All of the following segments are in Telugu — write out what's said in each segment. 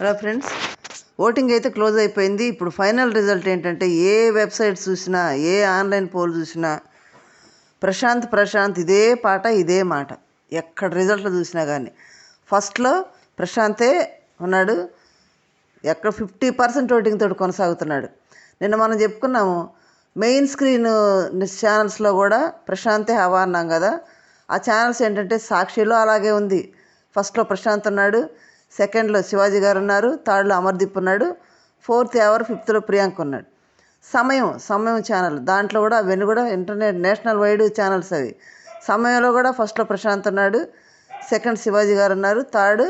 హలో ఫ్రెండ్స్ ఓటింగ్ అయితే క్లోజ్ అయిపోయింది. ఇప్పుడు ఫైనల్ రిజల్ట్ ఏంటంటే ఏ వెబ్సైట్ చూసినా ఏ ఆన్లైన్ పోల్ చూసినా ప్రశాంత్ ప్రశాంత్ ఇదే పాట ఇదే మాట. ఎక్కడ రిజల్ట్లు చూసినా కానీ ఫస్ట్లో ప్రశాంతే ఉన్నాడు. ఎక్కడ ఫిఫ్టీ పర్సెంట్ ఓటింగ్ తోటి కొనసాగుతున్నాడు. నిన్న మనం చెప్పుకున్నాము మెయిన్ స్క్రీన్ ఛానల్స్లో కూడా ప్రశాంతే హవా అన్నాం కదా. ఆ ఛానల్స్ ఏంటంటే సాక్షిలో అలాగే ఉంది. ఫస్ట్లో ప్రశాంత్ ఉన్నాడు. సెకండ్లో శివాజీ గారు ఉన్నారు థర్డ్లో అమర్దీప్ ఉన్నాడు ఫోర్త్ ఎవర్ ఫిఫ్త్లో ప్రియాంక ఉన్నాడు. సమయం సమయం ఛానల్. దాంట్లో కూడా అవన్నీ కూడా ఇంటర్నెట్ నేషనల్ వైడ్ ఛానల్స్ అవి. సమయంలో కూడా ఫస్ట్లో ప్రశాంత్ ఉన్నాడు సెకండ్ శివాజీ గారు ఉన్నారు థర్డ్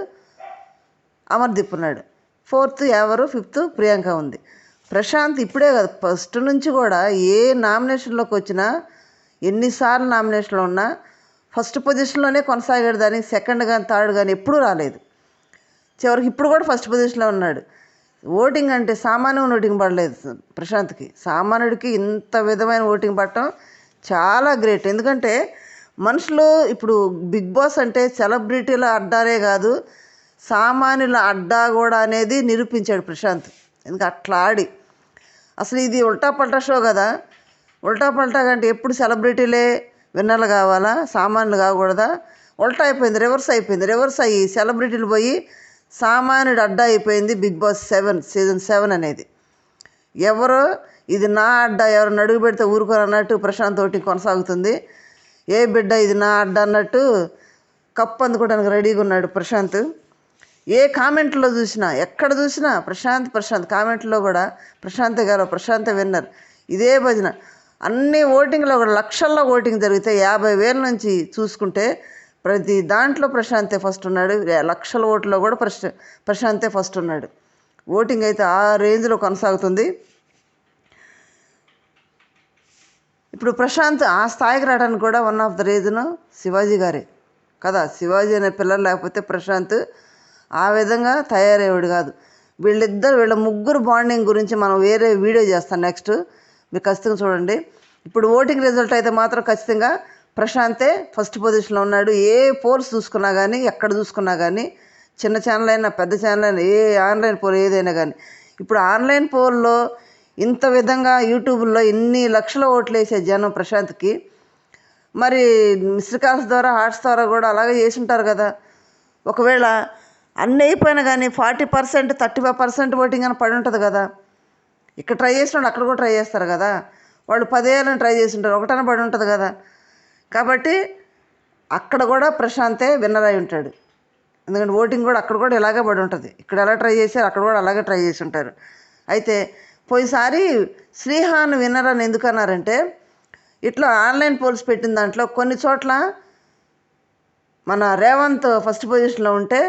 అమర్దీప్ ఉన్నాడు. ఫోర్త్ ఎవరు ఫిఫ్త్ ప్రియాంక ఉంది. ప్రశాంత్ ఇప్పుడే కాదు ఫస్ట్ నుంచి కూడా ఏ నామినేషన్లోకి వచ్చినా ఎన్నిసార్లు నామినేషన్లో ఉన్నా ఫస్ట్ పొజిషన్లోనే కొనసాగాడు దానికి సెకండ్ కానీ థర్డ్ కానీ ఎప్పుడూ రాలేదు. చివరికి ఇప్పుడు కూడా ఫస్ట్ పొజిషన్లో ఉన్నాడు. ఓటింగ్ అంటే సామాన్యుని ఓటింగ్ పడలేదు ప్రశాంత్కి. సామాన్యుడికి ఇంత విధమైన ఓటింగ్ పడటం చాలా గ్రేట్ ఎందుకంటే మనుషులు ఇప్పుడు బిగ్ బాస్ అంటే సెలబ్రిటీల అడ్డానే కాదు సామాన్యుల అడ్డా కూడా అనేది నిరూపించాడు ప్రశాంత్. ఎందుకంటే అట్లా ఆడి. అసలు ఇది ఉల్టా పల్టా షో కదా. ఉల్టా పల్టా అంటే ఎప్పుడు సెలబ్రిటీలే విన్నర్లు కావాలా? సామాన్యులు కాకూడదా? ఉల్టా అయిపోయింది రివర్స్ అయిపోయింది. రివర్స్ అయ్యి సెలబ్రిటీలు పోయి సామాన్యుడు అడ్డా అయిపోయింది Bigg Boss seven season seven అనేది. ఎవరు ఇది నా అడ్డా ఎవరు నడుగు పెడితే ఊరుకోరు అన్నట్టు ప్రశాంత్ ఒకటి కొనసాగుతుంది. ఏ బిడ్డ ఇది నా అడ్డా అన్నట్టు కప్పు అందుకోవడానికి రెడీగా ఉన్నాడు ప్రశాంత్. ఏ కామెంట్లో చూసినా ఎక్కడ చూసినా ప్రశాంత్ ప్రశాంత్. కామెంట్లో కూడా ప్రశాంత్ గారు ప్రశాంత్ విన్నర్. ఇదే భజన. అన్ని ఓటింగ్లో కూడా లక్షల్లో ఓటింగ్ జరిగితే యాభై వేల నుంచి చూసుకుంటే ప్రతి దాంట్లో ప్రశాంతే ఫస్ట్ ఉన్నాడు. లక్షల ఓట్లో కూడా ప్రశ ప్రశాంతే ఫస్ట్ ఉన్నాడు. ఓటింగ్ అయితే ఆ రేంజ్లో కొనసాగుతుంది. ఇప్పుడు ప్రశాంత్ ఆ స్థాయికి రావడానికి కూడా one of the reason Shivaji గారే. కదా శివాజీ అనే పిల్లలు లేకపోతే ప్రశాంత్ ఆ విధంగా తయారయ్యేవాడు కాదు. వీళ్ళిద్దరు వీళ్ళ ముగ్గురు బాండింగ్ గురించి మనం వేరే వీడియో చేస్తాం. నెక్స్ట్ మీరు ఖచ్చితంగా చూడండి. ఇప్పుడు ఓటింగ్ రిజల్ట్ అయితే మాత్రం ఖచ్చితంగా ప్రశాంతే ఫస్ట్ పొజిషన్లో ఉన్నాడు. ఏ పోల్స్ చూసుకున్నా కానీ ఎక్కడ చూసుకున్నా కానీ చిన్న ఛానల్ అయినా పెద్ద ఛానల్ అయినా ఏ ఆన్లైన్ పోల్ ఏదైనా కానీ ఇప్పుడు ఆన్లైన్ పోల్లో ఇంత విధంగా యూట్యూబ్లో ఇన్ని లక్షల ఓట్లు వేసే జనం ప్రశాంత్కి మరి మిస్డ్ కాల్స్ ద్వారా హార్ట్స్ ద్వారా కూడా అలాగే చేసి ఉంటారు కదా. ఒకవేళ అన్నీ అయిపోయినా కానీ forty percent thirty five percent voting అని పడి ఉంటుంది కదా. ఇక్కడ ట్రై చేసిన అక్కడ కూడా ట్రై చేస్తారు కదా. వాళ్ళు పదేళ్ళని ట్రై చేసి ఉంటారు ఒకటన పడి ఉంటుంది కదా. కాబట్టి అక్కడ కూడా ప్రశాంతే విన్నర్ అయి ఉంటాడు. ఎందుకంటే ఓటింగ్ కూడా అక్కడ కూడా ఇలాగే పడి ఉంటుంది. ఇక్కడ ఎలా ట్రై చేశారు అక్కడ కూడా అలాగే ట్రై చేసి ఉంటారు. అయితే పోయినసారి శ్రీహాన్ విన్నర్ అని ఎందుకు అన్నారంటే ఇట్లా ఆన్లైన్ పోల్స్ పెట్టిన దాంట్లో కొన్ని చోట్ల మన రేవంత్ ఫస్ట్ పొజిషన్లో ఉంటే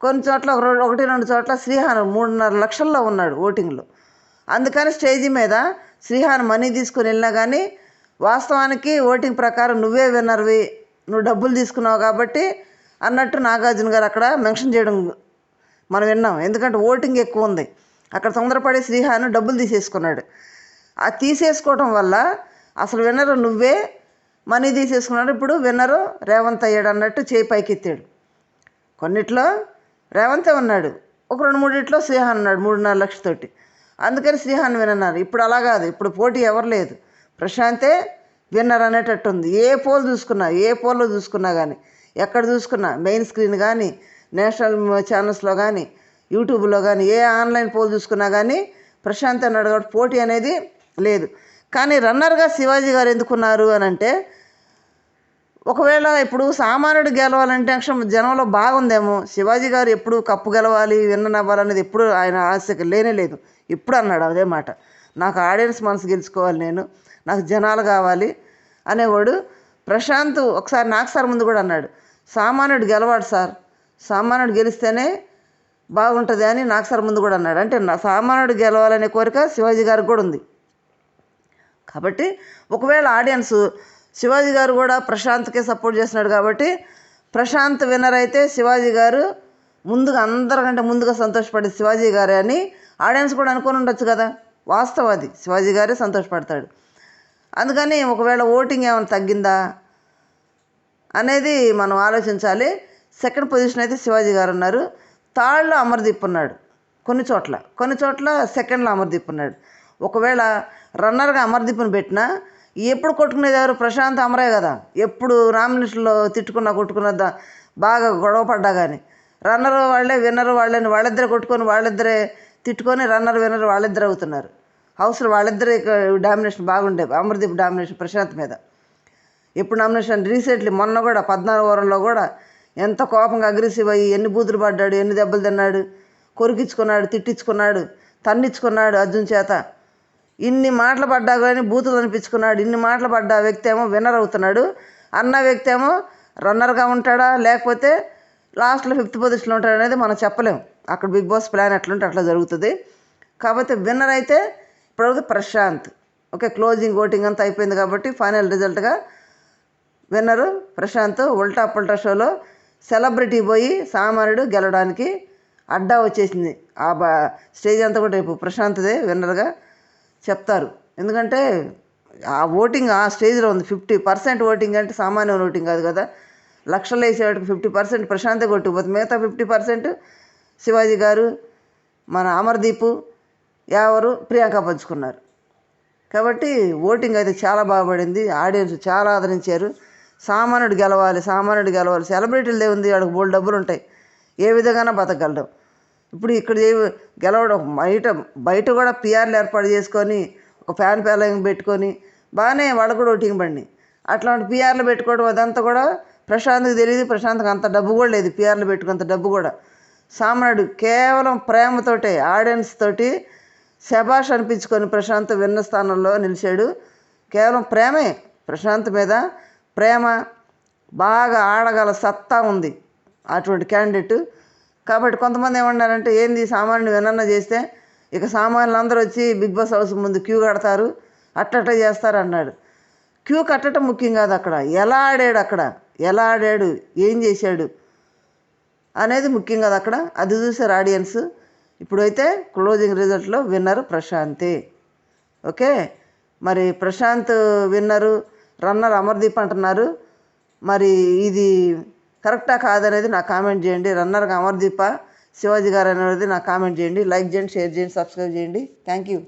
కొన్ని చోట్ల ఒకటి రెండు చోట్ల శ్రీహాన్ మూడున్నర లక్షల్లో ఉన్నాడు ఓటింగ్లో. అందుకని స్టేజీ మీద శ్రీహాన్ మనీ తీసుకుని వెళ్ళినా కానీ వాస్తవానికి ఓటింగ్ ప్రకారం నువ్వే విన్నర్వి నువ్వు డబ్బులు తీసుకున్నావు కాబట్టి అన్నట్టు నాగార్జున గారు అక్కడ మెన్షన్ చేయడం మనం విన్నాం. ఎందుకంటే ఓటింగ్ ఎక్కువ ఉంది. అక్కడ తొందరపడే శ్రీహాను డబ్బులు తీసేసుకున్నాడు. ఆ తీసేసుకోవడం వల్ల అసలు విన్నరు నువ్వే మనీ తీసేసుకున్నాడు. ఇప్పుడు విన్నరు రేవంత్ అయ్యాడు అన్నట్టు చేయి పైకెత్తాడు. కొన్నిట్లో రేవంతే ఉన్నాడు. ఒక రెండు మూడిట్లో శ్రీహాన్ ఉన్నాడు మూడున్నర లక్షతోటి. అందుకని శ్రీహాన్ వినన్నారు. ఇప్పుడు అలా కాదు. ఇప్పుడు పోటీ ఎవరు లేదు. ప్రశాంతే విన్నర్ అనేటట్టు ఉంది ఏ పోల్ చూసుకున్నా ఏ పోల్లో చూసుకున్నా కానీ ఎక్కడ చూసుకున్నా మెయిన్ స్క్రీన్ కానీ నేషనల్ ఛానల్స్లో కానీ యూట్యూబ్లో కానీ ఏ ఆన్లైన్ పోల్ చూసుకున్నా కానీ ప్రశాంత్ అన్నాడు కాబట్టి పోటీ అనేది లేదు. కానీ రన్నర్గా శివాజీ గారు ఎందుకున్నారు అని అంటే ఒకవేళ ఇప్పుడు సామాన్యుడు గెలవాలంటే అక్షరం జనంలో బాగుందేమో. శివాజీ గారు ఎప్పుడు కప్పు గెలవాలి విన్నర్ అవ్వాలనేది ఎప్పుడు ఆయన ఆశ లేనే లేదు. ఇప్పుడు అన్నాడు అదే మాట. నాకు ఆడియన్స్ మనసు గెలుచుకోవాలి నేను నాకు జనాలు కావాలి అనేవాడు ప్రశాంత్ ఒకసారి నాకు సార్ ముందు కూడా అన్నాడు సామాన్యుడు గెలవాడు సార్ సామాన్యుడు గెలిస్తేనే బాగుంటుంది అని నాకు సార్ ముందు కూడా అన్నాడు. అంటే నా సామాన్యుడు గెలవాలనే కోరిక శివాజీ గారికి కూడా ఉంది. కాబట్టి ఒకవేళ ఆడియన్స్ శివాజీ గారు కూడా ప్రశాంత్కే సపోర్ట్ చేస్తున్నాడు కాబట్టి ప్రశాంత్ విన్నర్ అయితే శివాజీ గారు ముందుగా అందరికంటే ముందుగా సంతోషపడే శివాజీ గారే అని ఆడియన్స్ కూడా అనుకొని ఉండొచ్చు కదా. వాస్తవం అది శివాజీ గారే సంతోషపడతాడు. అందుకని ఒకవేళ ఓటింగ్ ఏమైనా తగ్గిందా అనేది మనం ఆలోచించాలి. సెకండ్ పొజిషన్ అయితే శివాజీ గారు ఉన్నారు. థర్డ్లో అమర్దీప్ ఉన్నాడు. కొన్ని చోట్ల. కొన్ని చోట్ల సెకండ్లో అమర్దీప్ ఉన్నాడు. ఒకవేళ రన్నర్గా అమర్దీప్ని పెట్టినా ఎప్పుడు కొట్టుకునేది ఎవరు ప్రశాంత్ అమరే కదా. ఎప్పుడు నామినేషన్లో తిట్టుకున్నా కొట్టుకున్నా దా- బాగా గొడవ పడ్డా కానీ రన్నర్ వాళ్ళే విన్నర్ వాళ్ళని వాళ్ళిద్దరే కొట్టుకొని వాళ్ళిద్దరే తిట్టుకొని రన్నర్ విన్నర్ వాళ్ళిద్దరు అవుతున్నారు. హౌస్లో వాళ్ళిద్దరు డామినేషన్ బాగుండే అమర్దీప్ డామినేషన్ ప్రశాంత్ మీద. ఎప్పుడు నామినేషన్ రీసెంట్లీ మొన్న కూడా పద్నాలుగు ఓవర్లో కూడా ఎంత కోపంగా అగ్రెసివ్ అయ్యి ఎన్ని బూతులు పడ్డాడు ఎన్ని దెబ్బలు తిన్నాడు కొరికించుకున్నాడు తిట్టించుకున్నాడు తన్నించుకున్నాడు అర్జున్ చేత. ఇన్ని మాటలు పడ్డా కానీ బూతులు అనిపించుకున్నాడు ఇన్ని మాటలు పడ్డా వ్యక్తి ఏమో విన్నర్ అవుతున్నాడు. అన్న వ్యక్తి ఏమో రన్నర్గా ఉంటాడా లేకపోతే లాస్ట్లో ఫిఫ్త్ పొజిషన్లో ఉంటాడు అనేది మనం చెప్పలేం. అక్కడ బిగ్ బాస్ ప్లాన్ ఎట్లుంటే అట్లా జరుగుతుంది. కాకపోతే విన్నర్ అయితే ఇప్పటివరకు ప్రశాంత్. ఓకే క్లోజింగ్ ఓటింగ్ అంతా అయిపోయింది కాబట్టి ఫైనల్ రిజల్ట్గా విన్నరు ప్రశాంత్ ఉల్టా పుల్టా షోలో సెలబ్రిటీ పోయి సామాన్యుడు గెలవడానికి అడ్డా వచ్చేసింది. ఆ బా స్టేజ్ అంతా కూడా రేపు ప్రశాంత్దే విన్నర్గా చెప్తారు. ఎందుకంటే ఆ ఓటింగ్ ఆ స్టేజ్లో ఉంది. ఫిఫ్టీ పర్సెంట్ ఓటింగ్ అంటే సామాన్య ఓటింగ్ కాదు కదా. లక్షలు వేసేవాటికి ఫిఫ్టీ పర్సెంట్ ప్రశాంతే కొట్టుకుపోతుంది. మిగతా ఫిఫ్టీ పర్సెంట్ శివాజీ గారు మన అమర్దీప్ యావరు ప్రియాంక పంచుకున్నారు. కాబట్టి ఓటింగ్ అయితే చాలా బాగుపడింది ఆడియన్స్ చాలా ఆదరించారు. సామాన్యుడు గెలవాలి సామాన్యుడు గెలవాలి. సెలబ్రిటీలదే ఉంది వాడికి బోల్ డబ్బులు ఉంటాయి. ఏ విధంగానే బతకగలడం. ఇప్పుడు ఇక్కడ గెలవడం బయట బయట కూడా పిఆర్లు ఏర్పాటు చేసుకొని ఒక ఫ్యాన్ ఫాలోయింగ్ పెట్టుకొని బాగానే వాళ్ళు కూడా ఓటింగ్ పడినాయి అట్లాంటి పిఆర్లు పెట్టుకోవడం అదంతా కూడా ప్రశాంత్కి తెలియదు ప్రశాంత్కి అంత డబ్బు కూడా లేదు. పిఆర్లు పెట్టుకున్నంత డబ్బు కూడా. సామ్రాడు కేవలం ప్రేమతోటే ఆడియన్స్ తోటి శభాష్ అనిపించుకొని ప్రశాంత్ విన్న స్థానంలో నిలిచాడు. కేవలం ప్రేమే ప్రశాంత్ మీద. ప్రేమ బాగా ఆడగల సత్తా ఉంది అటువంటి క్యాండిడేట్ కాబట్టి కొంతమంది ఏమన్నారంటే ఏంది సామాన్యుడు వినన్న చేస్తే? ఇక సామాన్యులు అందరూ వచ్చి బిగ్ బాస్ హౌస్ ముందు క్యూ కడతారు అట్టట్ట చేస్తారు అన్నాడు. క్యూ కట్టడం ముఖ్యం కాదు అక్కడ. ఎలా ఆడాడు అక్కడ? ఎలా ఆడాడు? ఏం చేశాడు? అనేది ముఖ్యం కదా అక్కడ. అది చూసారు ఆడియన్స్. ఇప్పుడైతే క్లోజింగ్ రిజల్ట్లో విన్నర్ ప్రశాంతి. ఓకే? మరి ప్రశాంత్ విన్నరు రన్నర్ అమర్దీప్ అంటున్నారు. మరి ఇది కరెక్టా కాదనేది నాకు కామెంట్ చేయండి. రన్నర్గా అమర్దీప శివాజీ గారు అనేది నాకు కామెంట్ చేయండి. లైక్ చేయండి షేర్ చేయండి సబ్స్క్రైబ్ చేయండి. Thank you.